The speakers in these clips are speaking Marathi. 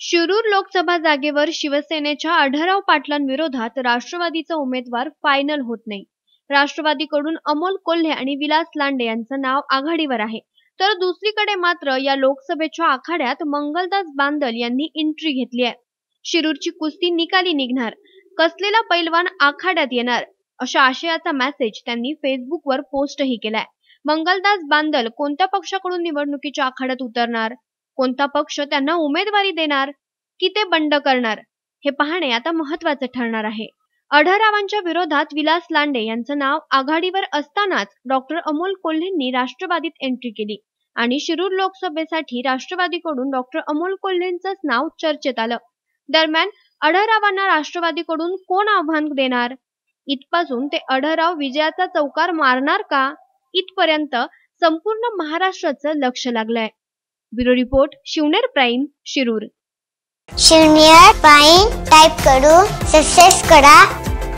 शिरूर लोकसभा जागेवर शिवसेनेच्या आढळराव पाटलांविरोधात राष्ट्रवादीचा उमेदवार फायनल होत नाही. राष्ट्रवादीकडून अमोल कोल्हे आणि विलास लांडे यांचं नाव आघाडीवर आहे. तर दुसरीकडे मात्र या लोकसभेच्या आखाड्यात मंगलदास बांदल यांनी एंट्री घेतली आहे. शिरूरची कुस्ती निकाली निघणार. कसलेला पैलवान आखाड्यात येणार? अशा आशयाचा मेसेज त्यांनी फेसबुकवर पोस्टही केलाय. मंगलदास बांदल कोणत्या पक्षाकडून निवडणुकीच्या आखाड्यात उतरणार? कोणता पक्ष त्यांना उमेदवारी देणार की ते बंड करणार हे पाहणे आता महत्त्वाचे ठरणार आहे. आढळरावांच्या विरोधात विलास लांडे यांचं नाव आघाडीवर असतानाच डॉक्टर अमोल कोल्हेंनी राष्ट्रवादीत एंट्री केली आणि शिरूर लोकसभेसाठी राष्ट्रवादीकडून डॉक्टर अमोल कोल्हेंचंच नाव चर्चेत आलं. दरम्यान आढळरावांना राष्ट्रवादीकडून कोण आव्हान देणार? इथपासून ते आढळराव विजयाचा चौकार मारणार का? इथपर्यंत संपूर्ण महाराष्ट्राचं लक्ष लागलंय. Bureau report Shivner prime Shirur. Shivner prime type करू सक्सेस करा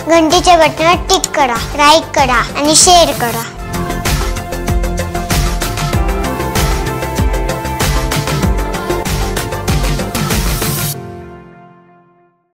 घंटीच्या बटनावर टिक करा लाईक करा आणि शेअर करा.